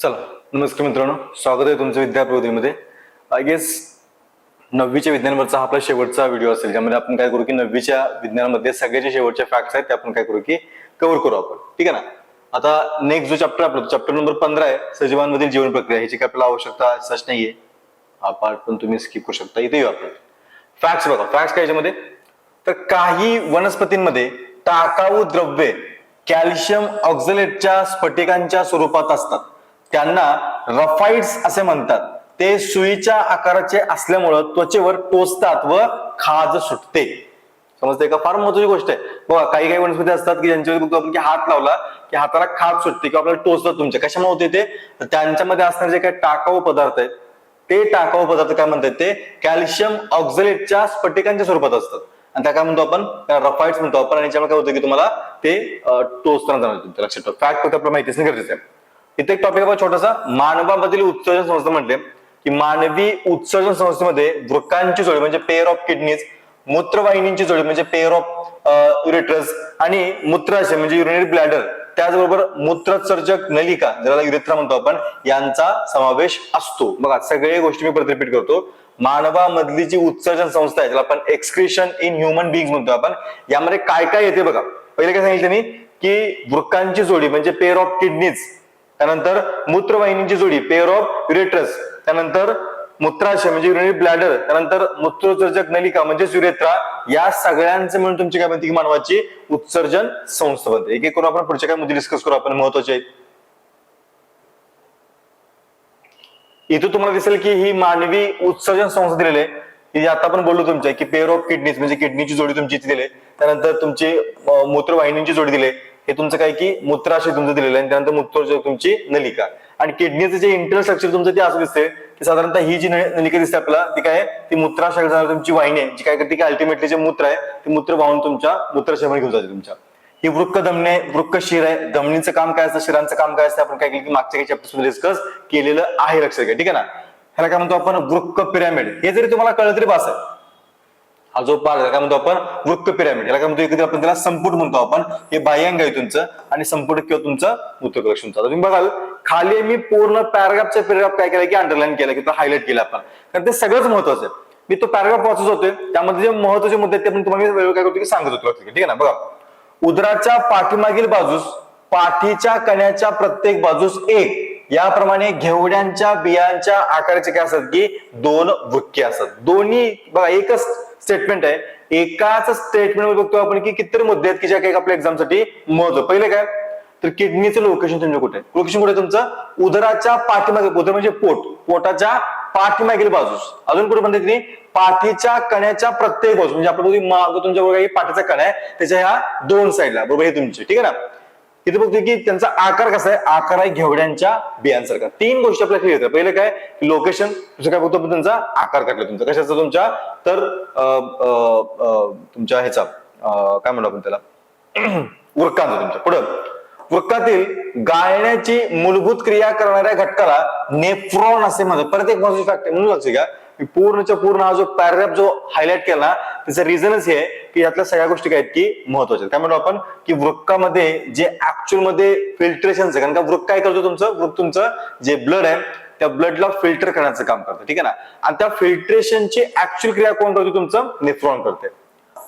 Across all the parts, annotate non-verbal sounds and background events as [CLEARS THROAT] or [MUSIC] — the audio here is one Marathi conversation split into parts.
चला नमस्कार मित्रांनो स्वागत आहे तुमचं विद्याप्रबोधीमध्ये आय गेस नववीच्या विज्ञानवरचा हा आपला शेवटचा व्हिडिओ असेल ज्यामध्ये आपण काय करू की नववीच्या विज्ञानामध्ये सगळे जे शेवटचे फॅक्ट्स आहेत ते आपण काय करू की कव्हर करू आपण. ठीक आहे ना? आता नेक्स्ट जो चॅप्टर आपला चॅप्टर नंबर पंधरा आहे सजीवांमधील जीवन प्रक्रिया ह्याची काय आपल्याला आवश्यकता सच नाहीये. हा पार्ट पण तुम्ही स्किप करू शकता. इथे येऊ आपण. फॅक्ट्स बघा फॅक्ट्स काय याच्यामध्ये? तर काही वनस्पतींमध्ये टाकाऊ द्रव्ये कॅल्शियम ऑक्झलेटच्या स्फटिकांच्या स्वरूपात असतात. त्यांना रफाइड्स असे म्हणतात. ते सुईच्या आकाराचे असल्यामुळं त्वचेवर टोचतात व खाज सुटते. समजते का? फार महत्वाची गोष्ट आहे. बघा काही काही वनस्पती असतात की ज्यांच्यावर बघतो आपण की हात लावला की हाताला खाज सुटते किंवा आपल्याला टोचतात तुमच्या. कशामुळे होते ते? तर त्यांच्यामध्ये असणारे जे काही टाकाऊ पदार्थ आहेत ते टाकाऊ पदार्थ काय म्हणतात ते? कॅल्शियम ऑक्झलेटच्या स्फटिकांच्या स्वरूपात असतात. आणि त्या काय म्हणतो आपण? रफाइड्स म्हणतो आपण. आणि याच्यामुळे काय होतं की तुम्हाला ते टोचताना जाणार तुमच्या लक्षात ठेवा. फॅक्ट फक्त आपल्याला माहिती असणे गरजेचं आहे. इथे एक टॉपिक आपण छोटासा. मानवामधील उत्सर्जन संस्था म्हटले. की मानवी उत्सर्जन संस्थेमध्ये वृक्कांची जोडी म्हणजे पेअर ऑफ किडनीज मूत्रवाहिनींची जोडी म्हणजे पेअर ऑफ युरेट्रस आणि मूत्राशय म्हणजे युरिनरी ब्लॅडर त्याचबरोबर मूत्रसर्जक नलिका ज्याला युरेथ्रा म्हणतो आपण यांचा समावेश असतो. बघा सगळे गोष्टी मी परत रिपीट करतो. मानवामधली जी उत्सर्जन संस्था आहे ज्याला आपण एक्सक्रिशन इन ह्युमन बिंग म्हणतो आपण यामध्ये काय काय येते बघा. पहिले काय सांगितलं मी की वृक्कांची जोडी म्हणजे पेअर ऑफ किडनीज त्यानंतर मूत्रवाहिनीची जोडी पेअर ऑफ युरेट्रस त्यानंतर मूत्राशय म्हणजे युरिनरी ब्लॅडर त्यानंतर मूत्रोत्सर्जक नलिका म्हणजे सुरेत्रा. या सगळ्यांचे मिळून तुमची काय म्हणते की मानवाची उत्सर्जन संस्था बनते एक एक करून आपण पुढच्या काय मुद्दे डिस्कस करू आपण महत्त्वाचे. आहेत इथं तुम्हाला दिसेल की ही मानवी उत्सर्जन संस्था दिलेली आहे. आता आपण बोललो तुमच्या की पेअर ऑफ किडनीज म्हणजे किडनीची जोडी तुमची इथे दिली त्यानंतर तुमची मूत्रवाहिनीची जोडी दिली हे तुमचं काय की मूत्राशय तुमचं दिलेलं आहे त्यानंतर मूत्र तुमची नलिका. आणि किडनीचं जे इंटरनल स्ट्रक्चर तुमचं ते असं दिसते की साधारणतः ही जी नलिका दिसते आपल्याला ती काय ती मूत्राशय तुमची वाहिनी आहे जी काय करते की अल्टिमेटली जे मूत्र आहे ते मूत्र वाहून तुमच्या मूत्राशयामध्ये घेऊन जाते तुमच्या. ही वृक्क धमनी आहे वृक्क शिर आहे. धमनीचं काम काय असतं? शिरांचं काम काय असतं? आपण काय केलं की मागच्या काही चॅप्टर डिस्कस केलेलं आहे लक्षात घ्या ठीक आहे ना? ह्याला काय म्हणतो आपण? वृक्क पिरॅमिड हे जरी तुम्हाला कळलं तरी बास आहे. हा जो पार्ट आहे काय म्हणतो आपण? वृक्क पिरामिड. याला काय म्हणतो? एकत्र आपण त्याला संपुट म्हणतो आपण. हे बाह्यांग आहे तुमचं आणि संपुट किंवा तुमचं मूत्रकलक्ष तुमचं तुम्ही बघाल खाली मी पूर्ण पॅराग्राफच्या पॅराग्राफ काय केलं की अंडरलाईन केलं की हायलाईट केला आपण. कारण ते सगळंच महत्वाचं आहे. मी तो पॅराग्राफ वाचत होते त्यामध्ये जे महत्त्वाचे मुद्दे ते पण तुम्हाला मी काय करतो की सांगत होतो. ठीक आहे ना? बघा. उदराच्या पाठीमागील बाजूस पाठीच्या कण्याच्या प्रत्येक बाजूस एक. याप्रमाणे घेवड्यांच्या बियांच्या आकाराचे काय असतात की दोन वृक्के असतात. दोन्ही बघा एकच स्टेटमेंट आहे. एकाच स्टेटमेंटमध्ये बघतो आपण की किती मुद्दे आहेत की ज्या काही आपल्या एक्झामसाठी महत्त्व पहिले काय? तर किडनीचं लोकेशन तुमच्या कुठे? लोकेशन कुठे तुमचं? उदराच्या पाठीमागे उदर म्हणजे पोट. पोटाच्या पाठीमागील बाजूस. अजून कुठे म्हणते तिने पाठीच्या कण्याच्या प्रत्येक बाजू म्हणजे आपण माग तुमच्या बरोबर काही पाठीचा कणा आहे. त्याच्या ह्या दोन साईडला बरोबर? हे तुमचे. ठीक आहे ना? इथे बघतोय की त्यांचा आकार कसा आहे? आकार आहे घेवड्यांच्या बियांसारखा. तीन गोष्टी आपल्याला क्लिअर पहिले काय? लोकेशन दुसरं काय बघतो त्यांचा? आकार काढला तुमचा. कशाचा तुमच्या? तर अं, अं, अं, तुमच्या ह्याचा. काय म्हणतो आपण त्याला? [CLEARS THROAT] वृक्कांचा तुमचा. पुढं. वृक्कातील गाळण्याची मूलभूत क्रिया करणाऱ्या घटकाला नेफ्रॉन असे म्हणतात. परत एक महत्वाची फॅक्ट म्हणून लक्ष घ्या मी पूर्णच्या पूर्ण हा जो पॅराग्राफ जो हायलाइट केला त्याचं रिझनच हे की यातल्या सगळ्या गोष्टी काय आहेत की महत्त्वाच्या आहेत. काय म्हणतो आपण? की वृक्कामध्ये जे ऍक्च्युअलमध्ये फिल्ट्रेशनचं कारण का वृक्क काय करतो तुमचं? वृक्क तुमचं जे ब्लड आहे त्या ब्लडला फिल्टर करण्याचं काम करतं. ठीक आहे ना? आणि त्या फिल्ट्रेशनची ऍक्च्युअल क्रिया कोण करतो तुमचं? नेफ्रॉन करते.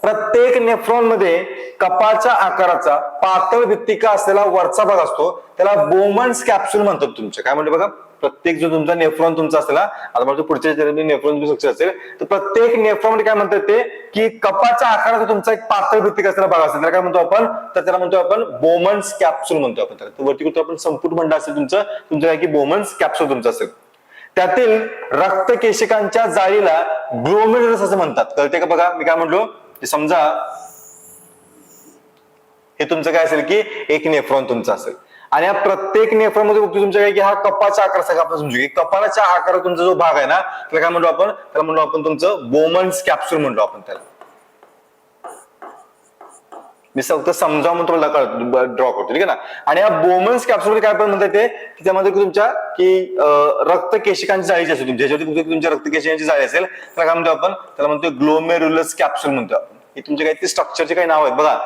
प्रत्येक नेफ्रॉनमध्ये कपाच्या आकाराचा पातळ भित्तिका असलेला वरचा भाग असतो त्याला बोमन्स कॅप्सूल म्हणतात तुमचं. काय म्हणते बघा? प्रत्येक जो तुमचा नेफ्रॉन तुमचा असेल आता मला पुढच्या नेफ्रॉन सक्सेस असेल. तर प्रत्येक नेफ्रॉन म्हणजे काय म्हणतात ते की कपाच्या आकाराचा तुमचा एक पातळ भित्तिक असलेला भाग असेल. त्याला काय म्हणतो आपण? तर त्याला म्हणतो आपण बोमन्स कॅप्सूल म्हणतो आपण त्याला. वरती कुठं आपण संपूट म्हणलं असेल तुमचं तुमचं काय की बोमन्स कॅप्सूल तुमचं असेल. त्यातील रक्त केशिकांच्या जाळीला ग्लोमेरुलस असं म्हणतात. कळते का बघा? मी काय म्हणलो? समजा हे तुमचं काय असेल की एक नेफ्रॉन तुमचं असेल. आणि या प्रत्येक नेफ्रॉनमध्ये बघतो तुमच्या काय की हा कपाचा आकार सगळा आपण समजू की कपालाच्या आकार तुमचा जो भाग आहे ना त्याला काय म्हणतो आपण? त्याला म्हणतो आपण तुमचं बोमन्स कॅप्सूल म्हणतो आपण त्याला. मी फक्त समजावून म्हणून तुम्हाला ड्रॉ करतो ठीक आहे ना? आणि या बोमन्स कॅप्सूल मध्ये काय पण म्हणतात ते की त्यामध्ये तुमच्या की रक्त केशिकांची जाळी असेल तुमच्या तुमच्या रक्त केशिकांची जाळी असेल त्याला काय म्हणतो आपण? त्याला म्हणतो ग्लोमेरुलस कॅप्सूल म्हणतो आपण. हे तुमचे काही स्ट्रक्चरचे काही नाव आहेत. बघा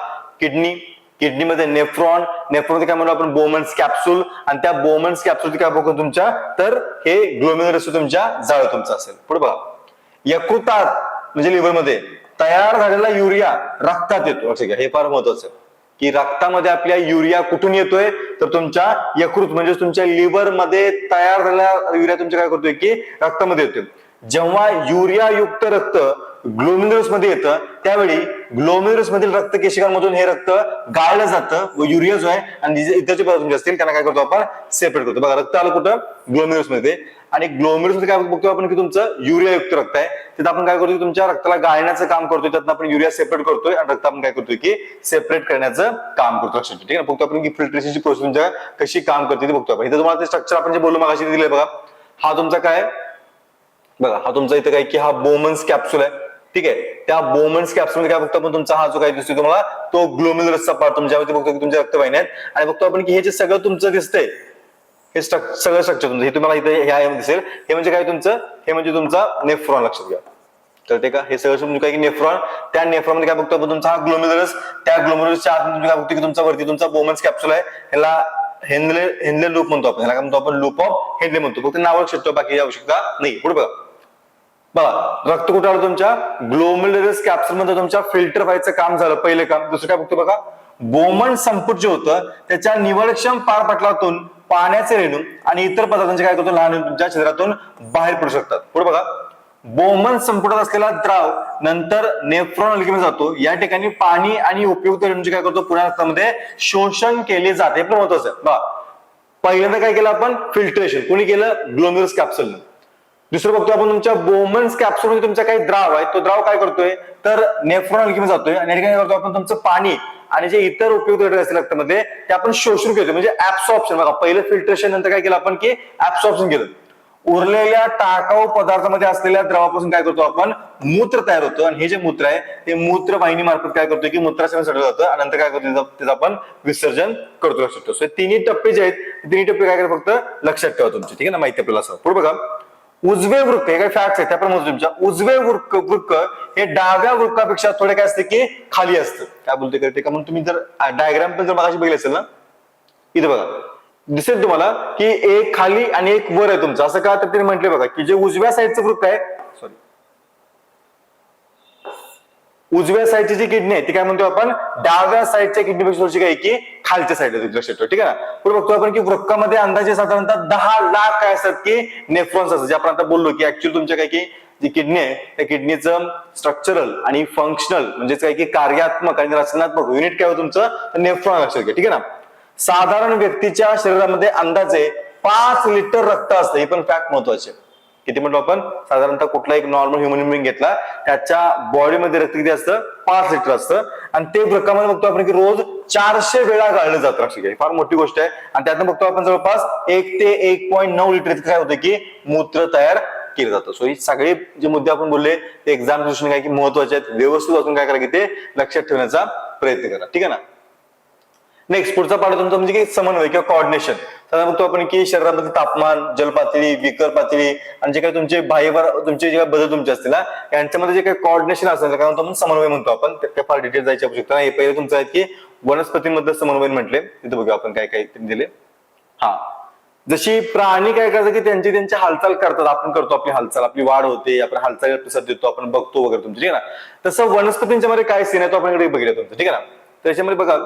किडनी किडनीमध्ये नेफ्रॉन नेफ्रॉन काय म्हणतो आपण? बोमन्स कॅप्सूल आणि त्या बोमन्स कॅप्सूल काय बघतो तुमच्या? तर हे ग्लोमेरुलस तुमच्या जाळ तुमचा असेल. पुढे बघा. यकृतात म्हणजे लिव्हरमध्ये तयार झालेला युरिया रक्तात येतो. हे फार महत्वाचं की रक्तामध्ये आपल्या युरिया कुठून येतोय? तर तुमच्या यकृत म्हणजे तुमच्या लिव्हरमध्ये तयार झालेला युरिया तुमच्या काय करतोय? की रक्तामध्ये येतोय. जेव्हा युरिया युक्त रक्त ग्लोमेरुलसमध्ये येतं त्यावेळी ग्लोमेरुलस मधील रक्त केशिकांमधून हे रक्त गाळलं जातं व युरिया जो आहे आणि जे इतरचे पदार्थ असतील त्यांना काय करतो आपण? सेपरेट करतो. बघा रक्त आलं कुठं? ग्लोमेरुलसमध्ये आणि ग्लोमेरुलसमध्ये काय बघतो आपण की तुमचं युरिया युक्त रक्त आहे. तिथं आपण काय करतो तुमच्या रक्ताला गाळण्याचं काम करतोय. त्यातनं आपण युरिया सेपरेट करतोय आणि रक्त आपण काय करतोय की सेपरेट करण्याचं काम करतो लक्षात ठीक आहे बघतो आपण की फिल्ट्रेशनची प्रोसेस तुमच्या कशी काम करते ते बघतो आपण. इथं तुम्हाला ते स्ट्रक्चर आपण जे बोललो मागाशी दिले बघा. हा तुमचा काय? बघा हा तुमचा इथं काय की हा बोमन्स कॅप्सूल आहे. ठीक आहे. त्या बोमन्स कॅप्सूल मध्ये काय बघतो आपण? तुमचा हा जो काय दिसतोय तुम्हाला तो ग्लोमेरुलसचा पार्ट तुमच्यावरती बघतो की तुमच्या रक्तवाहिन्या आहेत. आणि बघतो आपण की हे जे सगळं तुमचं दिसतंय हे स्ट्रक सगळं स्ट्रक्चर तुमचं हे तुम्हाला इथे ह्या दिसेल. हे म्हणजे काय तुमचं? हे म्हणजे तुमचा नेफ्रॉन लक्षात घ्या. कळते का? हे सगळं तुमचं काय की नेफ्रॉन त्या नेफ्रॉनमध्ये काय बघतो आपण? तुमचा हा ग्लोमेरुलस त्या ग्लोमेरुलसच्या आत तुम्ही काय बघतो की तुमचा वरती तुमचा बोमन्स कॅप्सूल आहे. ह्याला हेनले हेनले लूप म्हणतो आपण. ह्याला काय म्हणतो आपण? लूप ऑफ हेनले म्हणतो. फक्त नाव लक्षात बाकी आवश्यकता नाही. पुढे बघा. बघा रक्त तुमच्या? ग्लोमेरुलस कॅप्सूल मध्ये तुमच्या फिल्टर व्हायचं काम झालं पहिलं काम. दुसरं काय बघतो बघा? बोमन संपुट जे होतं त्याच्या निवडक्षम पारपटलातून पाण्याचे रेणू आणि इतर पदार्थांचे काय करतो? लहान तुमच्या शरीरातून बाहेर पडू शकतात. पुढे बघा. बोमन संपुटात असलेला द्राव नंतर नेफ्रॉन अल्केमध्ये जातो. या ठिकाणी पाणी आणि उपयुक्त रेणूचे काय करतो? पुण्या रक्तामध्ये शोषण केले जाते. हे पण महत्वाचं आहे. बघा. पहिल्यांदा काय केलं आपण? फिल्ट्रेशन कोणी केलं? ग्लोमेरस कॅप्सूल दुसरं बघतो आपण तुमच्या बोमन्स कॅप्सूलमध्ये तुमचा काही द्राव आहे तो द्राव काय करतोय? तर नेफ्रॉन अल्केमध्ये जातोय आणि ठिकाणी काय करतो आपण तुमचं पाणी आणि जे इतर उपयुक्त घटक असतील रक्तामध्ये ते आपण शोषून घेतो म्हणजे ऍब्सॉर्प्शन बघा पहिलं फिल्ट्रेशन नंतर काय केलं आपण की ऍब्सॉर्प्शन केलं. उरलेल्या टाकाऊ पदार्थामध्ये असलेल्या द्रवापासून काय करतो आपण? मूत्र तयार होतं. आणि हे जे मूत्र आहे ते मूत्र वाहिनी मार्फत काय करतो की मूत्राशय सडलं जातं आणि नंतर काय करतो त्याचं- आपण विसर्जन करतो लक्षात ठेवतो तिन्ही टप्पे जे आहेत तिन्ही टप्पे काय करतो फक्त लक्षात ठेवा तुमचे. ठीक आहे ना? माहिती आपल्याला असं. पुढे बघा. उजवे वृक्क हे काही फॅक्ट आहेत त्याप्रमाणे तुमच्या उजवे वृक्क वृक्क हे डाव्या वृक्कापेक्षा थोडे काय असते की खाली असतं. काय बोलते करते का? म्हणून तुम्ही जर डायग्राम पण जर मागाशी बघितलं असेल ना इथे बघा. दिसेल तुम्हाला की एक खाली आणि एक वर आहे तुमचं. असं का? तर तिने म्हटले बघा की जे उजव्या साईडचं वृक्क आहे सॉरी उजव्या साईडची जी किडनी आहे ती काय म्हणतो आपण? डाव्या साईडच्या किडनीपेक्षा थोडीशी काय की खालच्या साईडला लक्षात ठेवा ठीक आहे ना? पुढे बघतो आपण की वृक्कामध्ये अंदाजे साधारणतः दहा लाख काय असतात की नेफ्रॉन्स असतात जे आपण आता बोललो की ऍक्च्युअली तुमच्या काय की जी किडनी आहे त्या किडनीचं स्ट्रक्चरल आणि फंक्शनल म्हणजेच काय की कार्यात्मक आणि रचनात्मक युनिट काय होतं तुमचं? नेफ्रॉन लक्षात घ्या ठीक आहे ना? साधारण व्यक्तीच्या शरीरामध्ये अंदाजे पाच लिटर रक्त असतं हे पण फॅक्ट महत्त्वाचे. आहे किती म्हणतो आपण? साधारणतः कुठला एक नॉर्मल ह्युमन बिंग घेतला त्याच्या बॉडीमध्ये रक्त किती असतं? पाच लिटर असतं. आणि ते वृक्कामध्ये बघतो आपण की रोज चारशे वेळा गाळलं जातं लक्षात फार मोठी गोष्ट आहे. आणि त्यातनं बघतो आपण जवळपास एक ते एक पॉईंट नऊ लिटर इतकं काय होतं की मूत्र तयार केलं जातं. सो ही सगळे जे मुद्दे आपण बोलले ते एक्झाम दृष्टीने काय की महत्त्वाचे आहेत. व्यवस्थित वाचून काय करा की ते लक्षात ठेवण्याचा प्रयत्न करा. ठीक आहे ना? नेक्स्ट पुढचा पाठ तुमचा म्हणजे की समन्वय किंवा कॉर्डिनेशन तर बघतो आपण की शरीरामध्ये तापमान जलपातळी विकर पातळी आणि जे काही तुमचे बाह्यवर तुमचे जे काही बदल तुमचे असतील ना यांच्यामध्ये जे काही कॉर्डिनेशन असेल कारण आपण समन्वय म्हणतो आपण ते फार डिटेल जायची आवश्यकता नाही. हे पहिले तुमचं आहे की वनस्पतींमध्ये समन्वय म्हटले. तिथे बघूया आपण काय काय दिले. हा. जशी प्राणी काय करतात की त्यांची त्यांची हालचाल करतात. आपण करतो आपली हालचाल. आपली वाढ होते आपण हालचाल प्रसाद देतो आपण बघतो वगैरे तुमचं ठीक आहे ना? तसं वनस्पतींच्या मध्ये काय सीन आहे तो आपण इकडे बघितलं तुमचं ठीक आहे ना? त्याच्यामध्ये बघा.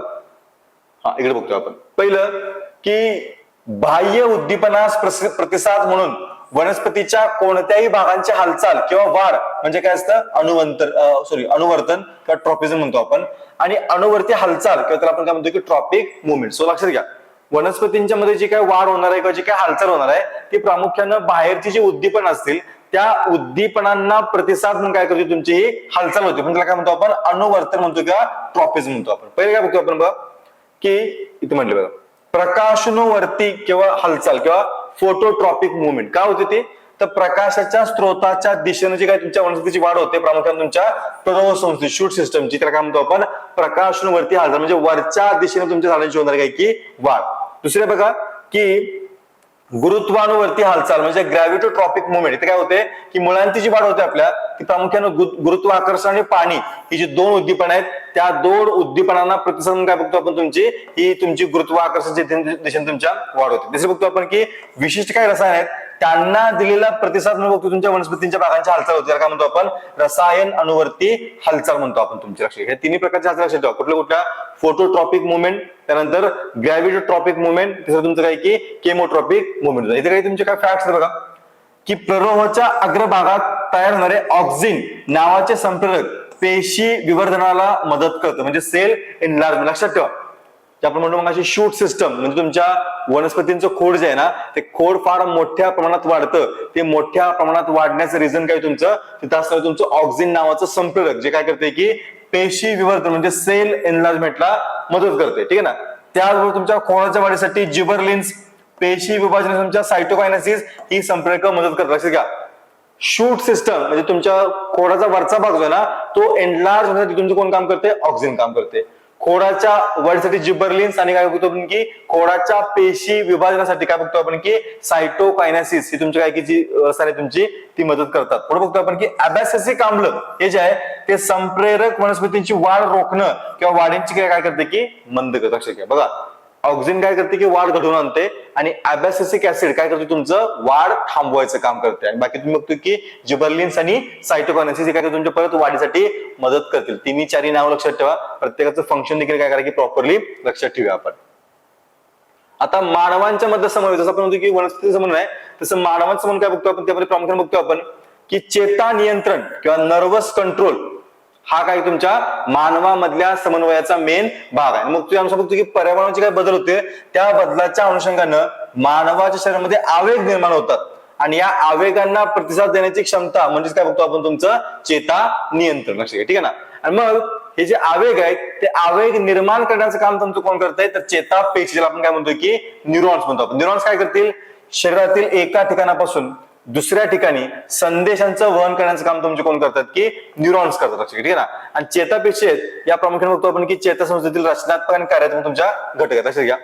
हा इकडे बघतो आपण. पहिलं की बाह्य उद्दीपनास प्रतिसाद म्हणून वनस्पतीच्या कोणत्याही भागांची हालचाल किंवा वाढ म्हणजे काय असतं? अणुवंतर सॉरी अनुवर्तन किंवा ट्रॉपिझम म्हणतो आपण. आणि अनुवर्ती हालचाल किंवा त्याला आपण काय म्हणतो की ट्रॉपिक मुवमेंट. सो लक्षात घ्या. वनस्पतींच्या मध्ये जी काय वाढ होणार आहे किंवा जी काय हालचाल होणार आहे ती प्रामुख्यानं बाहेरची जी उद्दीपन असतील त्या उद्दीपनांना प्रतिसाद म्हणून काय करतो तुमची ही हालचाल होते. म्हणजे काय म्हणतो आपण? अनुवर्तन म्हणतो किंवा ट्रॉपिझम म्हणतो आपण. पहिले काय बघतो आपण बघा की इथे म्हटलं बघा. प्रकाशनवर्ती किंवा हालचाल किंवा फोटोट्रॉपिक मुवमेंट काय होते ते? तर प्रकाशाच्या स्त्रोताच्या दिशेने जी काय तुमच्या वनस्पतीची वाढ होते प्रामुख्याने तुमच्या प्रभाव संस्थेची शूट सिस्टमची त्याला काय म्हणतो आपण? प्रकाशनवरती हालचाल म्हणजे वरच्या दिशेने तुमच्या झाडांची होणार काय की वाढ. दुसरे बघा की गुरुत्वानुवर्ती हालचाल म्हणजे ग्रॅव्हिटोट्रॉपिक मुवमेंट इथे काय होते की मुळांची जी वाढ होते आपल्या ती प्रामुख्याने गुरुत्वाकर्षण आणि पाणी ही जी दोन उद्दीपन आहेत त्या दोन उद्दीपनांना प्रतिसाद काय बघतो आपण तुमची? ही तुमची गुरुत्वाकर्षण दिशेने तुमच्या वाढ होते. दुसरं बघतो आपण की विशिष्ट काही रसायन आहेत त्यांना दिलेला प्रतिसाद म्हणून बघतो तुमच्या वनस्पतींच्या भागांची हालचाल होते. काय म्हणतो आपण? रसायन अनुवर्ती हालचाल म्हणतो आपण तुमची लक्षात. हे तिन्ही प्रकारच्या हालचाल लक्षात ठेवा. कुठल्या कुठल्या फोटोट्रॉपिक मुवमेंट त्यानंतर ग्रॅव्हिटोट्रॉपिक मुवमेंट तिसरं तुमचं काय की केमोट्रॉपिक मुवमेंट इथे काही तुमचे काय फॅक्ट्स बघा. की प्ररोहाच्या अग्रभागात तयार होणारे ऑक्झिन नावाचे संप्रेरक पेशी विवर्धनाला मदत करतं. म्हणजे सेल एनलार्ज लक्षात ठेवा. जे आपण म्हणतो मग अशी शूट सिस्टम म्हणजे तुमच्या वनस्पतींचं खोड जे आहे ना ते खोड फार मोठ्या प्रमाणात वाढतं. ते मोठ्या प्रमाणात वाढण्याचं रिझन काय तुमचं? तिथं असणार तुमचं ऑक्झिन नावाचं संप्रेरक जे काय करते की पेशी विवर्तन म्हणजे सेल एनलार्जमेंटला मदत करते. ठीक आहे ना? त्याचबरोबर तुमच्या खोडाच्या वाढीसाठी जिबरलिन्स पेशी विभाजन तुमच्या सायटोकायनासिस ही संप्रेरक मदत करतात. लक्षात घ्या. शूट सिस्टम म्हणजे तुमच्या खोडाचा वरचा भाग जो आहे ना तो एनलार्ज होण्यासाठी तुमचं कोण काम करते? ऑक्सिजन काम करते. खोडाच्या वाढीसाठी जिबरलिन्स आणि काय बघतो आपण की खोडाच्या पेशी विभाजनासाठी काय बघतो आपण की सायटोकायनासिस ही तुमची काय की जी रसायने तुमची ती मदत करतात. पुढे बघतो आपण की अबॅसेसिक आम्ल हे जे आहे ते संप्रेरक वनस्पतींची वाढ रोखणं किंवा वाढींची क्रिया काय करते की मंद करत लक्षात घ्या. बघा ऑक्झिन काय करते की वाढ घडवून आणते आणि अबॅसिसिक ऍसिड काय करते तुमचं वाढ थांबवायचं काम करते. आणि बाकी तुम्ही बघतो की जिबर्लिन्स आणि सायटोकॉनसिस काय तुमच्या परत वाढीसाठी मदत करतील. तिन्ही चारही नाव लक्षात ठेवा. प्रत्येकाचं फंक्शन देखील काय करा की प्रॉपरली लक्षात ठेवूया आपण. आता मानवांच्या मध्ये समन्वय जसं आपण म्हणतो की वनस्पती समन्वय आहे तसं मानवांचं समन्वय काय बघतो आपण? त्यामध्ये प्रामुख्याने बघतो आपण की चेता नियंत्रण किंवा नर्वस कंट्रोल हा काय तुमच्या मानवामधल्या समन्वयाचा मेन भाग आहे. मग तुम्ही आमचं बघतो की पर्यावरणाचे काय बदल होते त्या बदलाच्या अनुषंगानं मानवाच्या शरीरामध्ये आवेग निर्माण होतात. आणि या आवेगांना प्रतिसाद देण्याची क्षमता म्हणजेच काय बघतो आपण तुमचं चेता नियंत्रण. लक्ष घ्या ठीक आहे ना? आणि मग हे जे आवेग आहेत ते आवेग निर्माण करण्याचं काम तुमचं कोण करतंय? तर चेता पेशीला आपण काय म्हणतोय की न्यूरॉन्स म्हणतो आपण. न्यूरॉन्स काय करतील? शरीरातील एका ठिकाणापासून दुसऱ्या ठिकाणी संदेशांचं वहन करण्याचं काम तुमचे कोण करतात? की न्यूरॉन्स करतात लक्षात ठीक आहे ना? आणि चेतापेशी आहेत या प्रामुख्याने बघतो आपण की चेता संस्थेतील रचनात्मक आणि कार्यात्मक तुमच्या घटक आहेत. लक्षात घ्या.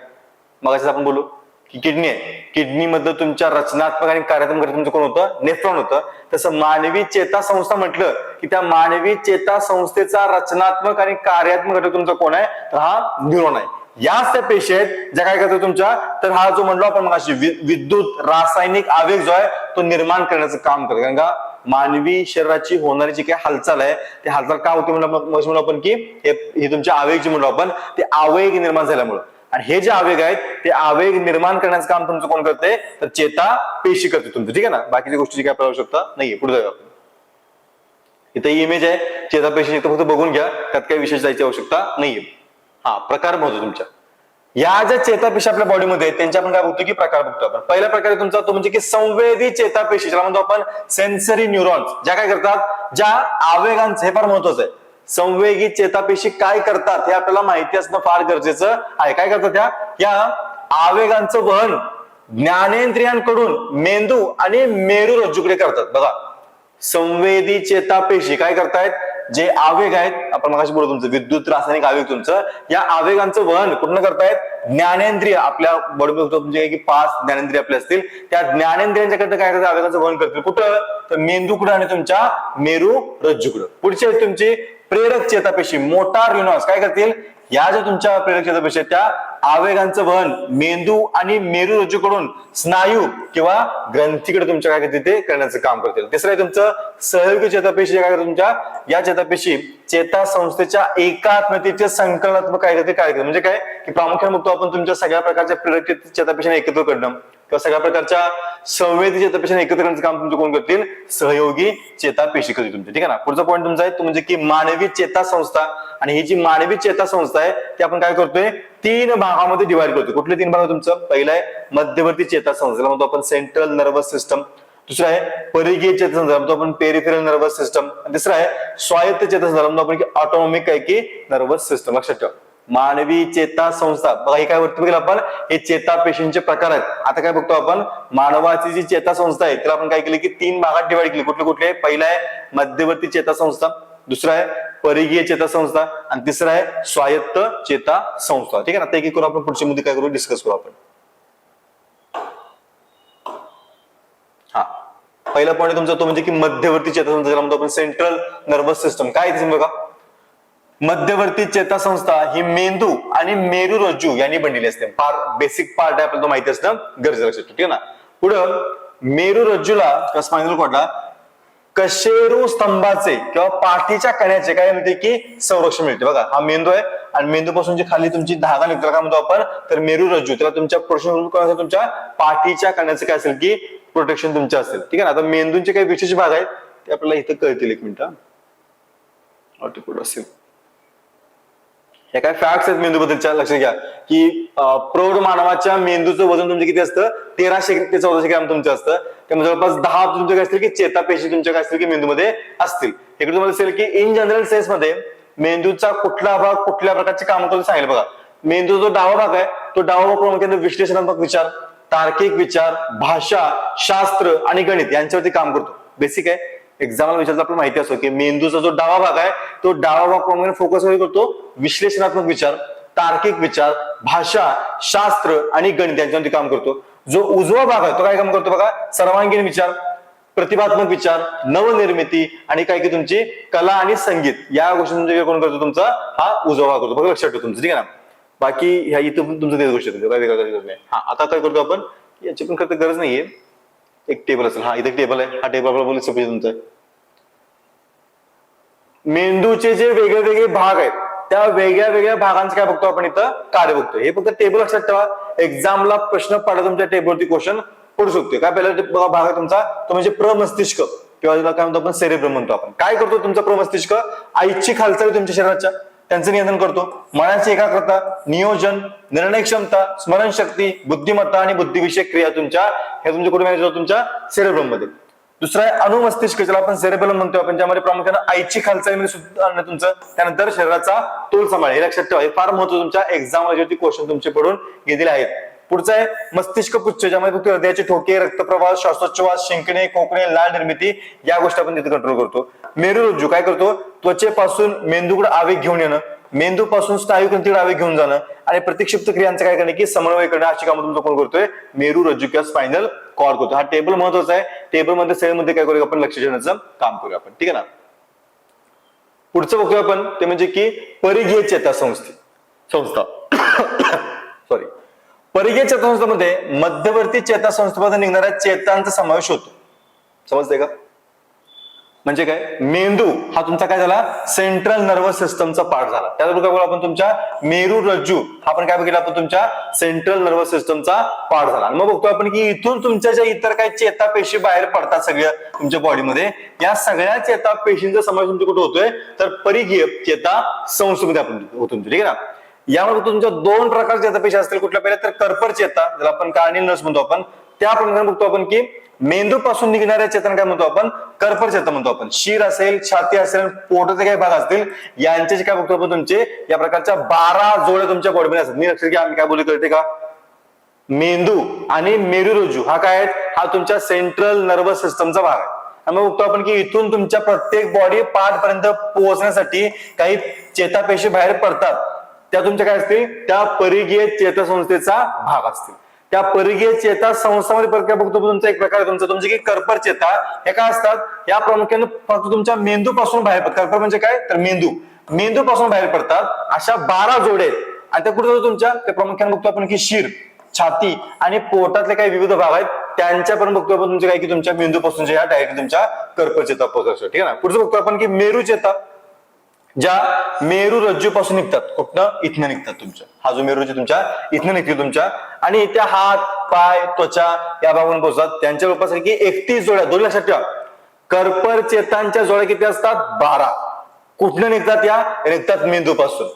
मग आपण बोलू की किडनी आहे. किडनी मधलं तुमच्या रचनात्मक आणि कार्यात्मक घटक तुमचं कोण होतं? नेफ्रॉन होतं. तसं मानवी चेता संस्था म्हटलं की त्या मानवी चेता संस्थेचा रचनात्मक आणि कार्यात्मक घटक तुमचा कोण आहे? तर हा न्यूरॉन आहे. याच त्या पेशी आहेत ज्या काय करतो तुमच्या तर हा जो म्हणलो आपण मग विद्युत रासायनिक आवेग जो आहे तो निर्माण करण्याचं काम करतो. कारण का मानवी शरीराची होणारी जी काही हालचाल आहे ती हालचाल का होते म्हणलं आपण- म्हणलो आपण की हे तुमचे आवेग जे म्हणलो आपण ते आवेग निर्माण झाल्यामुळं. आणि हे जे आवेग आहेत ते आवेग निर्माण करण्याचं काम तुमचं कोण करते तर चेता पेशी करते तुमचं. ठीक आहे ना? बाकीच्या गोष्टीची काय आवश्यकता नाहीये. पुढे जाऊया आपण. इथे इमेज आहे. चेता पेशी फक्त बघून घ्या. त्यात काही विशेष जायची आवश्यकता नाहीये. हा प्रकार बघतो तुमच्या. या ज्या चेतापेशी आपल्या बॉडीमध्ये त्यांच्या आपण काय बघतो की प्रकार बघतो आपण. पहिला प्रकार तुमचा तो म्हणजे की संवेदी चेतापेशी ज्याला म्हणतो आपण सेन्सरी न्यूरॉन्स ज्या काय करतात? ज्या आवेगांचं हे फार महत्वाचं आहे. संवेगी चेतापेशी काय करतात हे आपल्याला माहिती असणं फार गरजेचं आहे. काय करतात त्या? या आवेगांचं वहन ज्ञानेंद्रियांकडून मेंदू आणि मेरू रज्जूकडे करतात. बघा. संवेदी चेतापेशी काय करतायत? जे आवेग आहेत आपण मगाशी बोलतो तुमचं विद्युत रासायनिक आवेग तुमचं या आवेगांचं वहन पूर्ण करतायत? ज्ञानेंद्रिय आपल्या बॉडीमध्ये म्हणजे तुमचे की पाच ज्ञानेंद्रिय आपले असतील त्या ज्ञानेंद्रियांच्याकडनं काय करतात? आवेगांचं वहन करतील. कुठं? तर मेंदूकडं आणि तुमच्या मेरू रज्जूकडं पुढचे आहेत तुमची प्रेरक चेतापेशी मोटार युनॉस काय करतील? या ज्या तुमच्या प्रेरक चेतापेशी आहेत त्या आवेगांचं वहन मेंदू आणि मेरू रज्जूकडून स्नायू किंवा ग्रंथीकडे तुमच्या काय करते ते करण्याचं काम करतील. तिसरं आहे तुमचं सहयोगी चेतापेशी काय करतात तुमच्या या चेतापेशी चेता संस्थेच्या एकात्मतेचे संकलनात्मक काय करते काय करते म्हणजे काय? की प्रामुख्याने बघतो आपण तुमच्या सगळ्या प्रकारच्या प्रेरक चेतापेशीने एकत्र करणं किंवा सगळ्या प्रकारच्या संवेदी चेतापेशीने एकत्र करण्याचं काम तुमचं कोण करतील? सहयोगी चेतापेशी करतील तुमचे. ठीक आहे ना? पुढचा पॉईंट तुमचा आहे तो म्हणजे की मानवी चेता संस्था. आणि ही जी मानवी चेता संस्था आहे ती आपण काय करतोय? तीन भागामध्ये डिवाइड करतो कुठले तीन भाग तुमचं? पहिलं आहे मध्यवर्ती चेता संस्था म्हणतो आपण सेंट्रल नर्वस सिस्टम दुसरं आहे परिघीय चेता म्हणतो आपण पेरिफेरल नर्वस सिस्टम आणि तिसरं आहे स्वायत्त चेता म्हणतो आपण की ऑटोनॉमिक आहे की नर्वस सिस्टम लक्षात ठेवा. मानवी चेता संस्था. बघा हे काय वरती केलं आपण? हे चेता पेशींचे प्रकार आहेत. आता काय बघतो आपण? मानवाची जी चेता संस्था आहे त्याला आपण काय केलं की तीन भागात डिवाइड केली. कुठले कुठले? पहिला आहे मध्यवर्ती चेता संस्था दुसरा आहे परिघीय चेता संस्था आणि तिसरा आहे स्वायत्त चेता संस्था. ठीक आहे ना? आता एक करून आपण पुढच्या मुद्दे काय करू? डिस्कस करू आपण. हा. पहिला पॉईंट तुमचा तो म्हणजे की मध्यवर्ती चेतासंस्था ज्याला म्हणतो आपण सेंट्रल नर्वस सिस्टम काय आहे बघा. मध्यवर्ती चेतासंस्था ही मेंदू आणि मेरुरज्जू यांनी बनलेली असते. फार बेसिक पार्ट आहे आपल्याला माहिती असणं गरजेचं लक्षात ठीक आहे ना? पुढं मेरुरज्जूला रज्जूला स्पायनल कॉर्डला कशेरू स्तंभाचे किंवा पाठीच्या कण्याचे काय म्हणते की संरक्षण मिळते. बघा हा मेंदू आहे आणि मेंदूपासून जी खाली तुमची धागा निघतो काय म्हणतो आपण तर मेरुरज्जू त्याला तुमच्या प्रोटेक्शन तुमच्या पाठीच्या कण्याचं काय असेल की प्रोटेक्शन तुमचं असेल. ठीक आहे ना? आता मेंदूचे काही विशेष भाग आहेत ते आपल्याला इथं कळतील एक मिनिट. असेल. या काय फॅक्ट्स आहेत मेंदू बद्दलच्या लक्षात घ्या. की प्रौढ मानवाच्या मेंदूचं वजन तुमचे किती असतं? तेराशे ते चौदाशे ग्रॅम तुमचं असतं. त्यामुळे जवळपास दहा तुमचे काय असतील की चेतापेशी तुमच्या काय असतील की मेंदूमध्ये असतील. इकडे तुम्हाला दिसेल की इन जनरल सेल्समध्ये मेंदूचा कुठला भाग कुठल्या प्रकारचे काम करतो सांगेल बघा. मेंदूचा जो डावा भाग आहे तो डावा भाग प्रामुख्याने विश्लेषणात्मक विचार तार्किक विचार भाषा शास्त्र आणि गणित यांच्यावरती काम करतो. बेसिक आहे. एक्झामला विचारता आपल्याला माहिती असतो की मेंदूचा जो डावा भाग आहे तो डावा भाग प्रमाणे फोकस करतो. विश्लेषणात्मक विचार तार्किक विचार भाषा शास्त्र आणि गणित यांच्यावरती काम करतो. जो उजवा भाग आहे तो काय काम करतो बघा? सर्वांगीण विचार प्रतिभात्मक विचार नवनिर्मिती आणि काय की तुमची कला आणि संगीत. या गोष्टी तुमच्या कोण करतो? तुमचा हा उजवा भाग करतो. बघा लक्षात ठेवतो तुमचं. ठीक आहे ना? बाकी ह्या इथं तुमचं तेच गोष्ट काय वेगळं गरज नाही. हा आता काय करतो आपण? याची पण खरं गरज नाहीये. एक टेबल असेल. हा इथे टेबल आहे. हा टेबल आपल्याला बोलू सपोज तुमचं आहे. मेंदूचे जे वेगळे वेगळे भाग आहेत त्या वेगळ्या वेगळ्या भागांचं काय बघतो आपण इथं? कार्य बघतो हे फक्त टेबल लक्षात ठेवा. एक्झामला प्रश्न पडला तुमच्या टेबलवरती क्वेश्चन पडू शकतो काय पहिला भाग आहे तुमचा? तो म्हणजे प्रमस्तिष्क. किंवा काय म्हणतो आपण? सेरेब्रम म्हणतो आपण. काय करतो तुमचा प्रमस्तिष्क? आईची खालचाल तुमच्या शरीराच्या. त्यांचं नियंत्रण करतो. मनाची एकाग्रता नियोजन निर्णय क्षमता स्मरणशक्ती बुद्धिमत्ता आणि बुद्धिविषयक क्रिया तुमच्या हे तुमच्या कुठे मॅनेज तुमच्या सेरेब्रममध्ये दुसरा आहे अनुमस्तिष्क ज्याला आपण सेरेबलम म्हणतो. आपण ज्यामध्ये प्रामुख्याने आईची खालचाली म्हणजे सुद्धा आणणं तुमचं त्यानंतर शरीराचा तोल सांभाळ हे लक्षात ठेवा. हे फार महत्त्व तुमच्या एक्झाम वरती क्वेश्चन तुमचे पडून गेलेले आहेत. पुढचं आहे मस्तिष्क पुच्छ ज्यामध्ये फक्त हृदयाचे ठोके रक्तप्रवाह श्वासोच्छवास शिंकणे खोकणे लाल निर्मिती या गोष्टी आपण तिथे कंट्रोल करतो. मेरुरज्जू काय करतो? त्वचेपासून मेंदूकडे आवेग घेऊन येणं मेंदू पासून ग्रंथीकडे आवेग घेऊन जाणं आणि प्रतिक्षिप्त क्रियांचं काय करणे की समन्वय करणं अशी कामं तुमचं कोण करतोय? मेरुरज्जू किंवा स्पायनल कॉर्ड करतो हा टेबल महत्त्वाचा आहे. टेबलमध्ये सेलमध्ये काय करूया आपण? लक्ष देण्याचं काम करूया आपण. ठीक आहे ना? पुढचं बघतोय आपण ते म्हणजे की परिघीय चेता संस्थे संस्था. [COUGHS] सॉरी परिघीय चेतासंस्थेमध्ये मध्यवर्ती चेतासंस्थेमध्ये निघणाऱ्या चेतांचा समावेश होतो. समजते का? म्हणजे काय? मेंदू हा तुमचा काय झाला? सेंट्रल नर्वस सिस्टमचा पार्ट झाला. त्याबरोबर काय आपण तुमच्या? मेरू रज्जू हा आपण काय बघितलं आपण तुमच्या? सेंट्रल नर्वस सिस्टमचा पार्ट झाला. आणि मग बघतो आपण की इथून तुमच्या ज्या इतर काही चेतापेशी बाहेर पडतात सगळ्या तुमच्या बॉडीमध्ये या सगळ्या चेतापेशींचा समावेश तुमच्या कुठे होतोय? तर परिघीय चेता संस्थेमध्ये आपण होतो ठीक आहे ना? यामध्ये तुमच्या दोन प्रकारच्या चेतापेशी असतील कुठल्या पहिल्या तर कर्पर चेता ज्याला आपण काळणी नस म्हणतो आपण. त्या प्रमाणे बघतो आपण की मेंदू पासून निघणाऱ्या चेतन काय म्हणतो आपण? कर्पर चेता म्हणतो आपण. शिर असेल छाती असेल पोटाचे काही भाग असतील यांचे जे काय बघतो आपण तुमचे या प्रकारच्या बारा जोड्या तुमच्या बॉडीमध्ये असतात. मी लक्षात घ्या आम्ही काय बोलू कळते का? मेंदू आणि मेरुरज्जू हा काय आहे हा तुमच्या सेंट्रल नर्वस सिस्टमचा भाग आहे. मग बघतो आपण की इथून तुमच्या प्रत्येक बॉडी पार्ट पर्यंत पोहोचण्यासाठी काही चेतापेशी बाहेर पडतात. त्या तुमच्या काय असतील? त्या परिगीय चेतासंस्थेचा भाग असतील. त्या परिगीय चेता संस्थामध्ये प्रक्रिया बघतो तुमचा एक प्रकार तुमचा. तुमचे की कर्पर चेता हे काय असतात? या प्रामुख्याने फक्त तुमच्या मेंदू पासून बाहेर पडतात. कर्पर म्हणजे काय? तर मेंदू. मेंदू पासून बाहेर पडतात. अशा बारा जोडे आहेत. आणि त्या कुठे जातो तुमच्या? त्या प्रामुख्याने बघतो आपण की शिर छाती आणि पोटातले काही विविध भाग आहेत. त्यांच्यापर्यंत बघतो आपण तुमचे काय की तुमच्या मेंदू पासून जे डायरेक्ट तुमच्या कर्पर चेता पोहोचतो ठीक आहे ना? पुढचं बघतो आपण की मेरू चेता. ज्या मेरू रज्जू पासून निघतात. कुठनं इथनं निघतात तुमच्या. हा जो मेरू रज्जू तुमच्या इथनं निघतील तुमच्या. आणि त्या हात पाय त्वचा या भागावरून पोहोचतात त्यांच्या रूपासाठी एकतीस जोड्या दोन लक्षात ठेवा. कर्पर चेतांच्या जोड्या किती असतात? बारा. कुठनं निघतात या? निघतात मेंदू पासून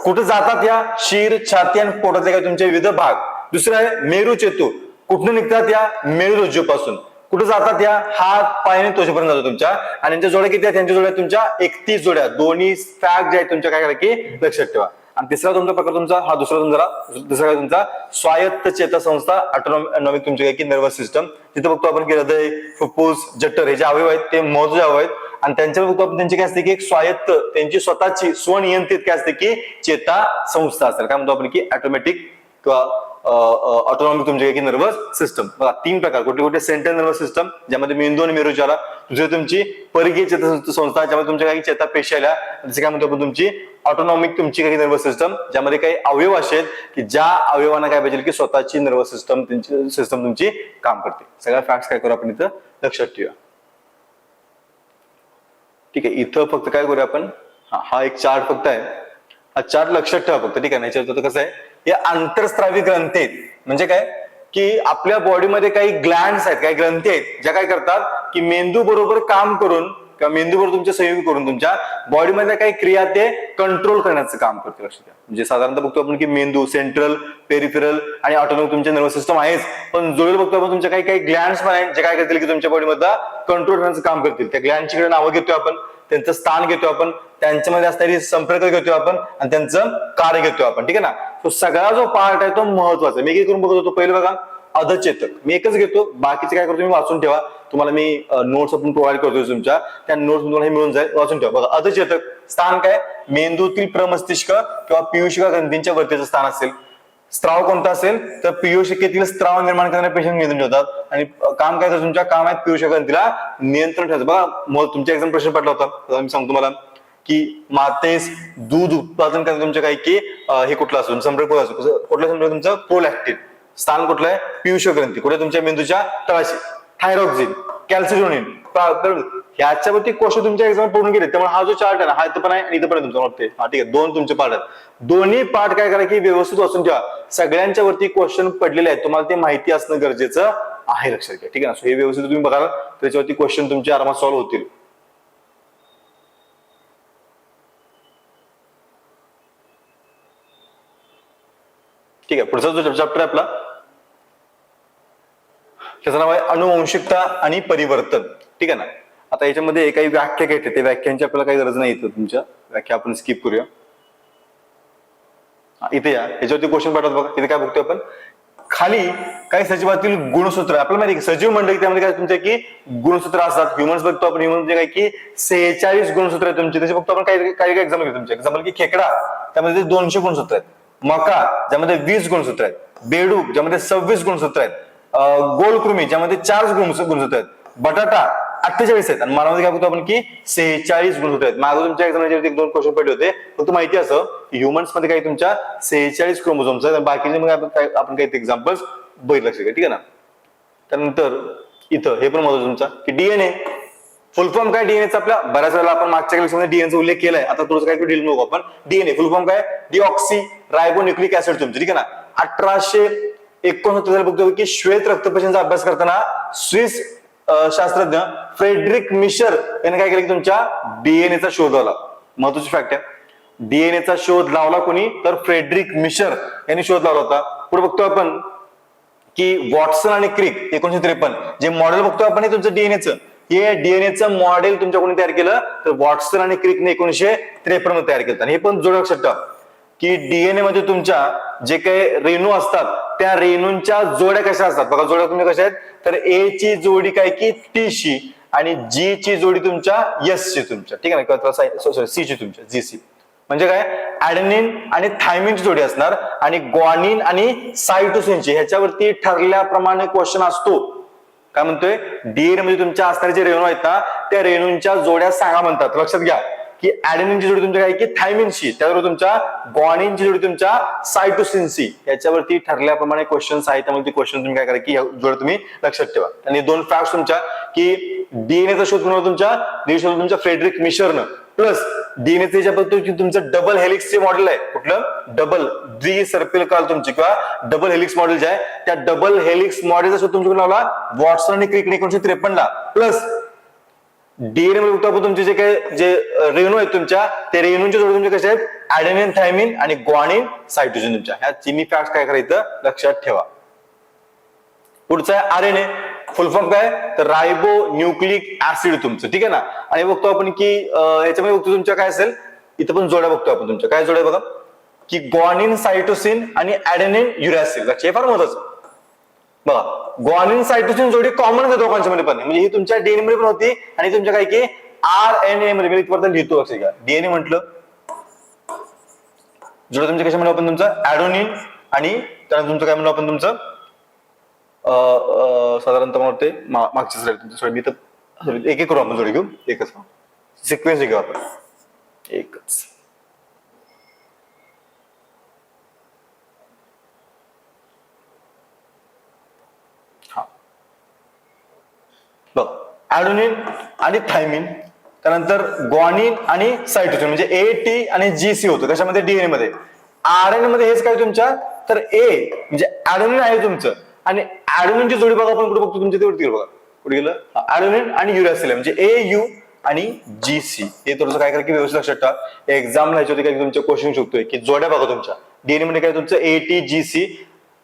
कुठं जातात या? शिर छाती आणि पोटातले काय तुमचे विविध भाग. दुसरं आहे मेरू चेतू. कुठनं निघतात या? मेरू रज्जू पासून कुठं जातात या? हात पायाने तोशेपर्यंत त्वचेपर्यंत जातो तुमच्या. आणि यांच्या जोड्या किती आहेत? त्यांच्या जोड्या तुमच्या एकतीस जोड्या दोन्ही स्टॅक जे आहेत तुमच्या काय करा की लक्षात ठेवा. आणि तिसरा तुमचा प्रकार तुमचा हा दुसरा तुमचा दुसरा काय तुमचा स्वायत्त चेता संस्था ऑटोनॉमिक तुमची काय की नर्वस सिस्टम तिथे बघतो आपण की हृदय फुफ्फुस जठर हे जे अवयव आहेत ते महत्त्वाचे अवयव आहेत. आणि त्यांच्या बघतो आपण त्यांची काय असते की एक स्वायत्त त्यांची स्वतःची स्वनियंत्रित काय असते की चेता संस्था असेल काय म्हणतो आपण की ऑटोमॅटिक किंवा ऑटोनॉमिक तुमचे काही नर्वस सिस्टम बघा तीन प्रकार. कुठले कुठले? सेंट्रल नर्वस सिस्टम ज्यामध्ये मेंदू आणि मेरुज्वाला दुसरी तुमची परकीय चेता संस्था ज्यामध्ये तुमच्या काही चेता पेशी आल्या. जसे काय म्हणतो आपण तुमची ऑटोनॉमिक तुमची काही नर्वस सिस्टम ज्यामध्ये काही अवयव असे आहेत की ज्या अवयवांना काय पाहिजे की स्वतःची नर्वस सिस्टम त्यांची सिस्टम तुमची काम करते. सगळ्या फॅक्ट्स काय करू आपण इथं? लक्षात ठेवूया. ठीक आहे इथं फक्त काय करूया आपण? हा एक चार्ट फक्त आहे. हा चार्ट लक्षात ठेवा फक्त. ठीक आहे नाही याच्यावर तर कसं आहे? हे आंतरस्त्रावी ग्रंथी आहेत. म्हणजे काय? की आपल्या बॉडीमध्ये काही ग्लँड्स आहेत काही ग्रंथी आहेत ज्या काय करतात की मेंदू बरोबर काम करून किंवा मेंदू बरोबर तुमच्या सहयोग करून तुमच्या बॉडीमध्ये काही क्रिया ते कंट्रोल करण्याचं काम करते लक्षात द्या म्हणजे साधारणतः बघतो आपण की मेंदू सेंट्रल पेरिफेरल आणि ऑटोनॉमिक तुमचे नर्वस सिस्टम आहेच. पण जोडीला बघतो आपण तुमच्या काही काही ग्लँड्स पण आहेत जे काय करतील की तुमच्या बॉडीमधला कंट्रोल करण्याचं काम करतील. त्या ग्लँडची नावं घेतोय आपण त्यांचं स्थान घेतो आपण त्यांच्यामध्ये असणारी संपर्क घेतो आपण आणि त्यांचं कार्य घेतो आपण. ठीक आहे ना? तो सगळा जो पार्ट आहे तो महत्त्वाचा आहे. मी काय करून बघत होतो. पहिलं बघा अधचेतक. मी एकच घेतो. बाकीचे काय करतो मी? वाचून ठेवा. तुम्हाला मी नोट्स आपण प्रोव्हाइड करतो तुमच्या. त्या नोट्स तुम्हाला हे मिळून जाईल. वाचून ठेवा. बघा अधचेतक स्थान काय? मेंदूतील प्रमस्तिष्क किंवा पियुषिका ग्रंथींच्या वरतीचं स्थान असेल. स्त्राव कोणता असेल? तर पियुषिकेतील स्त्राव निर्माण करणारे पेशंट नियंत्रण ठेवतात. आणि काम काय तुमच्या? काम आहे पियुष ग्रंथीला नियंत्रण ठेवायचं बघा मग तुमच्या एक्झाम प्रश्न पडला होता. मी सांगतो तुम्हाला. की मातेस दूध उत्पादन करणे तुमच्या काही की हे कुठलं असून संपर्क पोल असो कसं- कुठलं संपर्क तुमचं प्रोलॅक्टिन स्थान कुठलं आहे? पियुष ग्रंथी. कुठे तुमच्या मेंदूच्या तळाशी? थायरॉक्झिन कॅल्सिटोनिन ह्याच्यावरती क्वेश्चन तुमच्या एक्झाम पूर्ण गेले. त्यामुळे हा जो चार्ट आहे ना हा इथं पण आहे आणि इथं पण तुमचा. वाटते हा ठीक आहे. दोन तुमचे पार्ट आहेत. दोन्ही पार्ट काय करा की व्यवस्थित वाचून ठेवा. सगळ्यांच्या वरती क्वेश्चन पडलेले आहेत. तुम्हाला ते माहिती असणं गरजेचं आहे. लक्षात घ्या. ठीक आहे ना? हे व्यवस्थित तुम्ही बघाल. त्याच्यावरती क्वेश्चन तुमचे आरामात सॉल्व्ह होतील. ठीक आहे पुढचा जो चॅप्टर आहे आपला त्याचं नाव आहे अनुवंशिकता आणि परिवर्तन. ठीक आहे ना? आता याच्यामध्ये काही व्याख्या घेते ते व्याख्यांची आपल्याला काही गरज नाही इथं तुमच्या. व्याख्या आपण स्किप करूया. इथे या. याच्यावरती क्वेश्चन पाठवत बघा. इथे काय बघतोय आपण? खाली काही सजीवातील गुणसूत्र. आपल्याला माहिती सजीव म्हणलं की त्यामध्ये काय तुमचे की गुणसूत्र असतात. ह्युमन्स बघतो आपण. ह्युमन म्हणजे काय की सेहेचाळीस गुणसूत्र आहेत तुमचे. त्याचे बघतो आपण काही काही काही एक्झाम्पल घेतो तुमचे. एक्झाम्पल की खेकडा. त्यामध्ये दोनशे गुणसूत्र आहेत. मका ज्यामध्ये वीस गुणसूत्र आहेत. बेडूक ज्यामध्ये सव्वीस गुणसूत्र आहेत. गोलकृमी ज्यामध्ये चार गुणसूत्र गुणसूत्र आहेत. बटाटा अठ्ठेचाळीस आहेत. आणि मानवामध्ये काय करतो आपण की सेहेचाळीस गुणसूत्र आहेत. मागं तुमच्या एक्झाममध्ये एक दोन क्वेश्चन पडले होते. फक्त माहिती असं ह्युमन्समध्ये काही तुमच्या सेहेचाळीस क्रोमोझोम्स आहेत. बाकीचे मग आपण काही एक्झाम्पल्स बघितलं ठीक आहे ना? त्यानंतर इथं हे पण महत्वाचं तुमचा की डीएनए फुलफॉर्म काय डीएनएचा आपल्या बऱ्याच वेळेला आपण मागच्या क्लासमध्ये डीएनचा उल्लेख केलाय. आता थोडंसं काय डील नको आपण डीएनए फुलफॉर्म काय? डिऑक्सी रायबोन्युक्लिक ऍसिड तुमचं ठीक आहे ना? अठराशे एकोणसत्तर बघतो की श्वेत रक्तपेशींचा अभ्यास करताना स्विस शास्त्रज्ञ फ्रेडरिक मिशर यांनी काय केलं की तुमच्या डीएनएचा शोध लावला. महत्वाची फॅक्ट आहे. डीएनएचा शोध लावला कोणी? तर फ्रेडरिक मिशर यांनी शोध लावला होता. पुढे बघतो आपण की वॉटसन आणि क्रिक एकोणीशे त्रेपन्न जे मॉडेल बघतो आपण हे तुमचं डीएनएचं हे डीएनएचं मॉडेल तुमच्या कोणी तयार केलं तर वॉटसन आणि क्रिकने एकोणीशे त्रेपन्नमध्ये तयार केलं. आणि हे पण जोड लक्षात ठेवा की डीएनए मध्ये तुमच्या जे काही रेणू असतात त्या रेणूंच्या जोड्या कशा असतात? बघा जोड्या तुमच्या कशा आहेत? तर ए ची जोडी काय की टी शी आणि जी ची जोडी तुमच्या एस ची तुमच्या. ठीक आहे ना? सॉरी सी ची तुमच्या जी सी म्हणजे काय? अॅडनिन आणि थायमिनची जोडी असणार आणि ग्वानिन आणि सायटोसिनची ह्याच्यावरती ठरल्याप्रमाणे क्वेश्चन असतो. काय म्हणतोय? डीएनए म्हणजे तुमच्या असणारे जे रेणू आहेत ना त्या रेणूंच्या जोड्या सांगा म्हणतात. लक्षात घ्या. की ऍडेनिनची जोडी तुमच्या काय की थायमिनशी त्याबरोबर तुमच्या गॉनिनची जोडी तुमच्या सायटोसिनशी याच्यावरती ठरल्याप्रमाणे क्वेश्चन्स आहेत. त्यामुळे ती क्वेश्चन तुम्ही काय करा की जोड तुम्ही लक्षात ठेवा. आणि दोन फॅक्ट तुमच्या की डीएनएचा शोध कोणाला तुमच्या देश तुमच्या फ्रेडरिक मिशरनं प्लस डीएनएच्या पद्धतीने तुमचं डबल हेलिक्सचे मॉडेल आहे. कुठलं? डबल द्वि सर्पिल काल तुमची किंवा डबल हेलिक्स मॉडेल जे आहे त्या डबल हेलिक्स मॉडेलचा शोध तुमच्याकडे लावला. वॉटसन आणि क्रिक एकोणीशे त्रेपन्न ला प्लस डीएनए मध्ये तुमचे जे काही जे रेणू आहेत तुमच्या ते रेणूंचे जोडी तुमचे कसे आहेत? ऍडेनिन थायमिन आणि ग्वानिन सायटोजिन तुमच्या. ह्या चिमी फॅक्ट काय करायचं लक्षात ठेवा. पुढचं आहे R N A full form काय? तर रायबो न्यूक्लिक ऍसिड तुमचं ठीक आहे ना? आणि बघतो आपण की याच्यामध्ये बघतो तुमच्या काय असेल? इथं पण जोड्या बघतो आपण तुमच्या. काय जोड्या बघा? की ग्वानिन सायटोसिन आणि ऍडेनिन युरॅसिन लक्ष हे फार महत्वाचं. बघा ग्वानिन सायटोसिन जोडी कॉमन आहे दोघांच्या मध्ये पण. म्हणजे ही तुमच्या डीएनए मध्ये पण होती आणि तुमच्या काय की आर एन ए मध्ये इथपर्यंत लिहितो लक्षात घ्या. डीएनए म्हटलं. जोड तुमच्या कशामध्ये आपण तुमचं? ऍडोनिन आणि त्यानंतर तुमचं काय म्हणू आपण तुमचं? साधारणतः मला वाटते मा- मागची स्लाईड सॉरी मी तर एक एक करू आपण जोडी घेऊ. एकच सिक्वेन्स घेऊ आपण एकच. हा. बघ ऍडोनिन आणि थायमिन त्यानंतर ग्वानिन आणि सायटोसिन म्हणजे ए टी आणि जी सी होतं. कशामध्ये? डीएनए मध्ये. आर एनमध्ये हेच काय तुमच्या? तर ए म्हणजे ऍडोनिन आहे तुमचं. आणि ऍडोनिनची जोडी बघा आपण कुठे बघतो तुमच्या तेवढी बघा. कुठे गेलं? ऍडोनिन आणि युरासिल म्हणजे ए यू आणि जी सी हे थोडंसं काय करा की व्यवस्थित लक्षात ठेवा. एक्झाम लिहायचे होती काही तुमच्या क्वेश्चन शकतोय की जोड्या बघा तुमच्या. डीएनए म्हणजे काय तुमचं? A T G C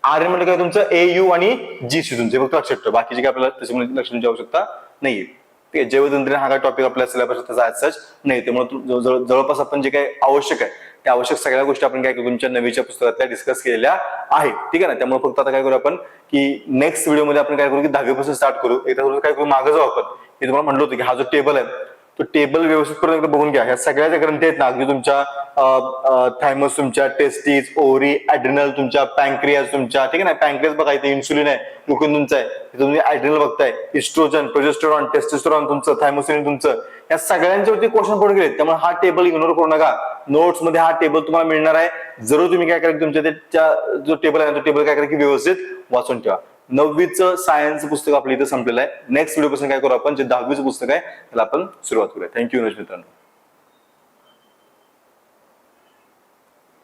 R N म्हणजे काय तुमचं? ए यू आणि जी सी तुमचे. फक्त लक्षात ठेवा. बाकीचे काय आपल्याला त्याच्यामध्ये म्हणजे लक्ष द्यायची आवश्यकता नाहीये. ठीक आहे जैवतंत्र्य हा काय टॉपिक आपल्या सिलेबस त्याचा सच नाही. त्यामुळे जवळपास आपण जे काय आवश्यक आहे त्या आवश्यक सगळ्या गोष्टी आपण काय करू तुमच्या नवीच्या पुस्तकातल्या डिस्कस केलेल्या आहेत. ठीक आहे ना? त्यामुळे फक्त आता काय करू आपण की नेक्स्ट व्हिडिओमध्ये आपण काय करू की दहावीपासून स्टार्ट करू. एकदा काय करू मागे जाऊ आपण. मी तुम्हाला म्हणलो होतो की हा जो टेबल आहे तो टेबल व्यवस्थित करून एकदा बघून घ्या. ह्या सगळ्या ज्या ग्रंथी आहेत ना अगदी तुमच्या थायमस तुमच्या टेस्टीज ओरी ऍड्रिनल तुमच्या पँक्रियाज तुमच्या ठीक आहे ना? पँक्रियाज बघा इथे इन्सुलिन आहे मुकुन तुमचं आहे तुम्ही ऍड्रिनल बघताय इस्ट्रोजन प्रोजेस्टेरॉन टेस्टोस्टेरॉन तुमचं थायमोसिन तुमचं. या सगळ्यांच्यावरती क्वेश्चन पडून गेले त्यामुळे हा टेबल इग्नोर करू नका. नोट्समध्ये हा टेबल तुम्हाला मिळणार आहे. जरूर तुम्ही काय करा तुमच्या जो टेबल आहे तो टेबल काय करा की व्यवस्थित वाचून ठेवा. नववीचं सायन्स पुस्तक आपलं इथं संपलेलं आहे. नेक्स्ट व्हिडिओ पासून काय करू आपण? जे दहावीचं पुस्तक आहे त्याला आपण सुरुवात करूया. थँक्यू मित्रांनो.